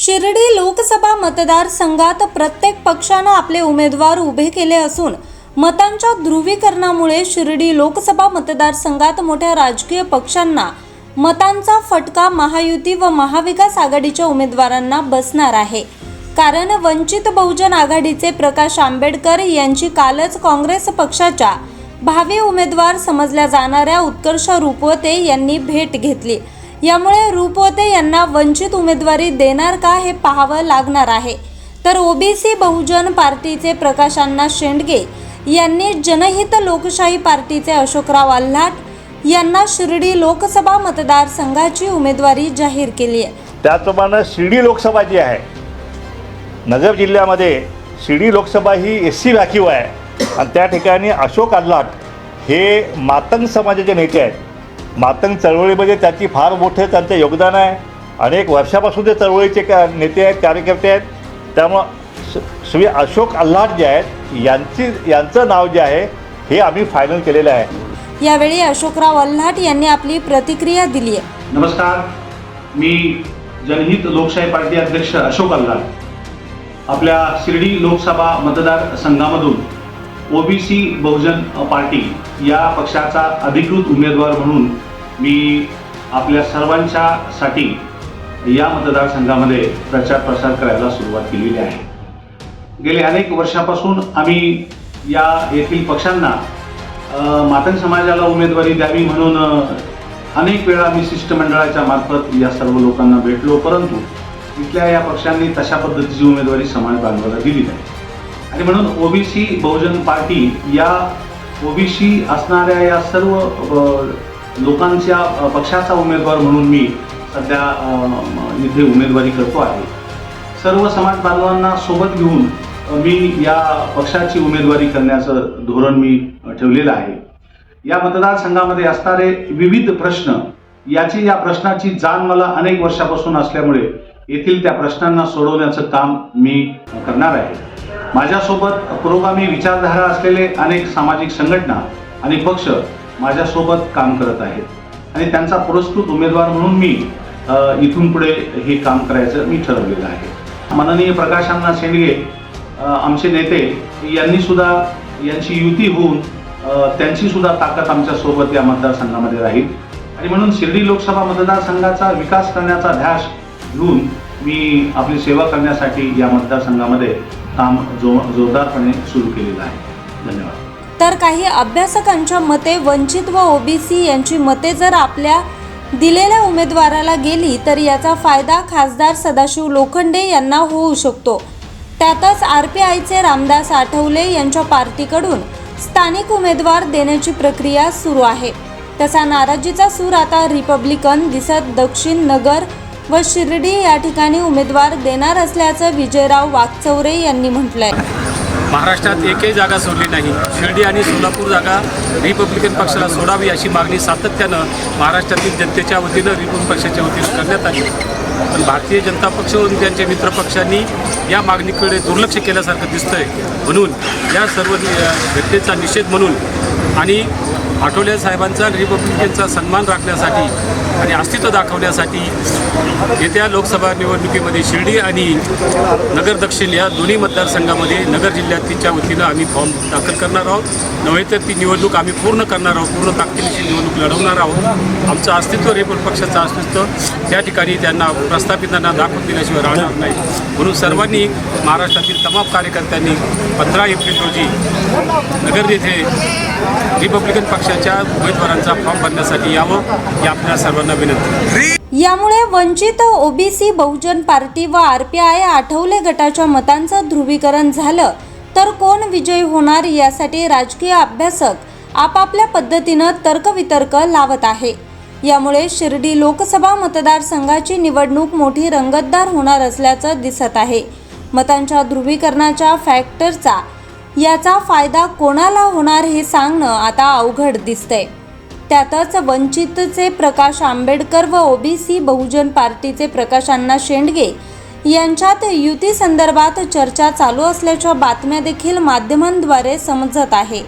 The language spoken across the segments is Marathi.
शिर्डी लोकसभा मतदारसंघात प्रत्येक पक्षानं आपले उमेदवार उभे केले असून मतांच्या ध्रुवीकरणामुळे शिर्डी लोकसभा मतदारसंघात मोठ्या राजकीय पक्षांना मतांचा फटका महायुती व महाविकास आघाडीच्या उमेदवारांना बसणार आहे. कारण वंचित बहुजन आघाडीचे प्रकाश आंबेडकर यांची कालच काँग्रेस पक्षाच्या भावी उमेदवार समजल्या जाणाऱ्या उत्कर्ष रुपवते यांनी भेट घेतली. यामुळे रुपवते यांना वंचित उमेदवारी देणार का हे पाहावं लागणार आहे. तर ओबीसी बहुजन पार्टीचे प्रकाशांना शेंडगे यांनी जनहित लोकशाही पार्टीचे अशोकराव आल्हाट यांना शिर्डी लोकसभा मतदारसंघाची उमेदवारी जाहीर केली आहे. त्याचप्रमाणे शिर्डी लोकसभा जी आहे नगर जिल्ह्यामध्ये शिर्डी लोकसभा ही एस सी राखीव आहे. आणि त्या ठिकाणी अशोक आल्हाट हे मातंग समाजाचे नेते आहेत. मातंग चळवळीमध्ये त्याची फार मोठं त्यांचं योगदान आहे. अनेक वर्षापासून ते चळवळीचे का नेते आहेत कार्यकर्ते आहेत. त्यामुळं श्री अशोक आल्हाट जे आहेत यांची यांचं नाव जे आहे हे आम्ही फायनल केलेलं आहे. यावेळी अशोकराव आल्हाट यांनी आपली प्रतिक्रिया दिली आहे. नमस्कार. मी जनहित लोकशाही पार्टी अध्यक्ष अशोक अल्लाल आपल्या शिर्डी लोकसभा मतदारसंघामधून ओबीसी बहुजन पार्टी या पक्षाचा अधिकृत उमेदवार म्हणून मी आपल्या सर्वांच्यासाठी या मतदारसंघामध्ये प्रचार प्रसार करायला सुरुवात केलेली आहे. गेले अनेक वर्षापासून आम्ही या येथील पक्षांना मातंग समाजाला उमेदवारी द्यावी म्हणून अनेक वेळा मी शिष्टमंडळाच्या मार्फत या सर्व लोकांना भेटलो परंतु इथल्या या पक्षांनी तशा पद्धतीची उमेदवारी समाज बांधवाला दिली नाही. आणि म्हणून ओबीसी बहुजन पार्टी या ओबीसी असणाऱ्या या सर्व लोकांच्या पक्षाचा उमेदवार म्हणून मी सध्या इथे उमेदवारी करतो आहे. सर्व समाज बांधवांना सोबत घेऊन मी या पक्षाची उमेदवारी करण्याचं धोरण मी ठेवलेलं आहे. या मतदारसंघामध्ये असणारे विविध प्रश्न याची या प्रश्नाची जाण मला अनेक वर्षापासून असल्यामुळे येथील त्या प्रश्नांना सोडवण्याचं काम मी करणार आहे. माझ्यासोबत पुरोगामी विचारधारा असलेले अनेक सामाजिक संघटना आणि पक्ष माझ्यासोबत काम करत आहेत. आणि त्यांचा पुरस्कृत उमेदवार म्हणून मी इथून पुढे हे काम करायचं मी ठरवलेलं आहे. माननीय प्रकाशांना शेंडगे आमचे नेते यांनी सुद्धा यांची युती होऊन त्यांची सुद्धा ताकद आमच्यासोबत या मतदारसंघामध्ये राहील. आणि म्हणून शिर्डी लोकसभा मतदारसंघाचा विकास करण्याचा ध्यास घेऊन मी आपली सेवा करण्यासाठी या मतदारसंघामध्ये काम जो जोरदारपणे सुरू केलेलं आहे. धन्यवाद. तर काही अभ्यासकांच्या मते वंचित व ओबीसी यांची मते जर आपल्या दिलेल्या उमेदवाराला गेली तर याचा फायदा खासदार सदाशिव लोखंडे यांना होऊ शकतो. त्यातच आर पी आयचे रामदास आठवले यांच्या पार्टीकडून स्थानिक उमेदवार देण्याची प्रक्रिया सुरू आहे. तसा नाराजीचा सूर आता रिपब्लिकन दिसत दक्षिण नगर व शिर्डी या ठिकाणी उमेदवार देणार असल्याचं विजयराव वाकचौरे यांनी म्हटलंय. महाराष्ट्रात एकही जागा सोडली नाही. शिर्डी आणि सोलापूर जागा रिपब्लिकन पक्षाला सोडावी अशी मागणी सातत्यानं महाराष्ट्रातील जनतेच्या वतीनं रिपब्लिकन पक्षाच्या वतीनं करण्यात आली. पण भारतीय जनता पक्ष व त्यांच्या मित्रपक्षांनी या मागणीकडे दुर्लक्ष केल्यासारखं दिसतंय म्हणून या सर्व घटनेचा निषेध म्हणून आणि आठवले साहेबांचा रिपब्लिकनचा सन्मान राखण्यासाठी आणि अस्तित्व दाखवण्यासाठी येत्या लोकसभा निवडणुकीमध्ये शिर्डी आणि नगर दक्षिण या दोन्ही मतदारसंघामध्ये नगर जिल्ह्यातीच्या वतीनं आम्ही फॉर्म दाखल करणार आहोत. नव्हे तर ती निवडणूक आम्ही पूर्ण करणार आहोत. पूर्ण ताकदीची निवडणूक लढवणार आहोत. आमचं अस्तित्व रेपल पक्षाचं अस्तित्व त्या ठिकाणी त्यांना प्रस्थापितांना दाखवून दिल्याशिवाय राहणार नाही. म्हणून सर्वांनी महाराष्ट्रातील तमाम कार्यकर्त्यांनी पंधरा एप्रिल रोजी नगर येथे रिपब्लिकन पक्षाच्या उमेदवारांचा फॉर्म भरण्यासाठी यावं ही आपल्या सर्वांना विनंती. यामुळे वंचित ओबीसी बहुजन पार्टी व आर पी आय आठवले गटाच्या मतांचं ध्रुवीकरण झालं. तर कोण विजयी होणार यासाठी राजकीय अभ्यासक आपापल्या पद्धतीनं तर्कवितर्क लावत आहे. यामुळे शिर्डी लोकसभा मतदारसंघाची निवडणूक मोठी रंगतदार होणार असल्याचं दिसत आहे. मतांच्या ध्रुवीकरणाच्या फॅक्टरचा याचा फायदा कोणाला होणार हे सांगणं आता अवघड दिसतंय. त्यातच वंचितचे प्रकाश आंबेडकर व ओबीसी बहुजन पार्टीचे प्रकाश अण्णा शेंडगे यांच्यात युती संदर्भात चर्चा चालू असल्याच्या बातम्या देखील माध्यमांद्वारे समजत आहे.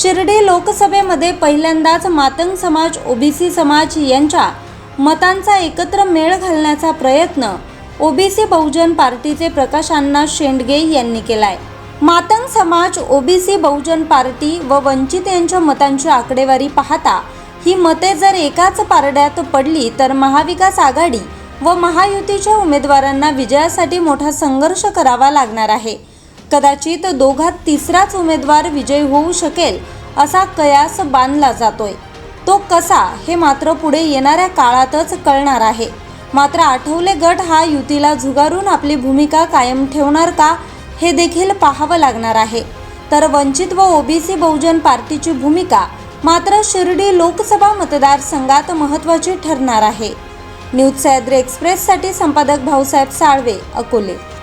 शिर्डी लोकसभेमध्ये पहिल्यांदाच मातंग समाज ओबीसी समाज यांच्या मतांचा एकत्र मेळ घालण्याचा प्रयत्न ओबीसी बहुजन पार्टीचे प्रकाश अण्णा शेंडगे यांनी केलाय. मातंग समाज ओबीसी बहुजन पार्टी व वंचित यांच्या मतांची आकडेवारी पाहता ही मते जर एकाच पारड्यात पडली तर महाविकास आघाडी व महायुतीच्या उमेदवारांना विजयासाठी मोठा संघर्ष करावा लागणार आहे. कदाचित दोघात तिसराच उमेदवार विजयी होऊ शकेल असा कयास बांधला जातोय. तो कसा हे मात्र पुढे येणाऱ्या काळातच कळणार आहे. मात्र आठवले गट हा युतीला झुगारून आपली भूमिका कायम ठेवणार का हे देखील पाहावं लागणार आहे. तर वंचित व ओबीसी बहुजन पार्टीची भूमिका मात्र शिर्डी लोकसभा मतदारसंघात महत्त्वाची ठरणार आहे. न्यूज सह्याद्री एक्सप्रेससाठी संपादक भाऊसाहेब साळवे अकोले.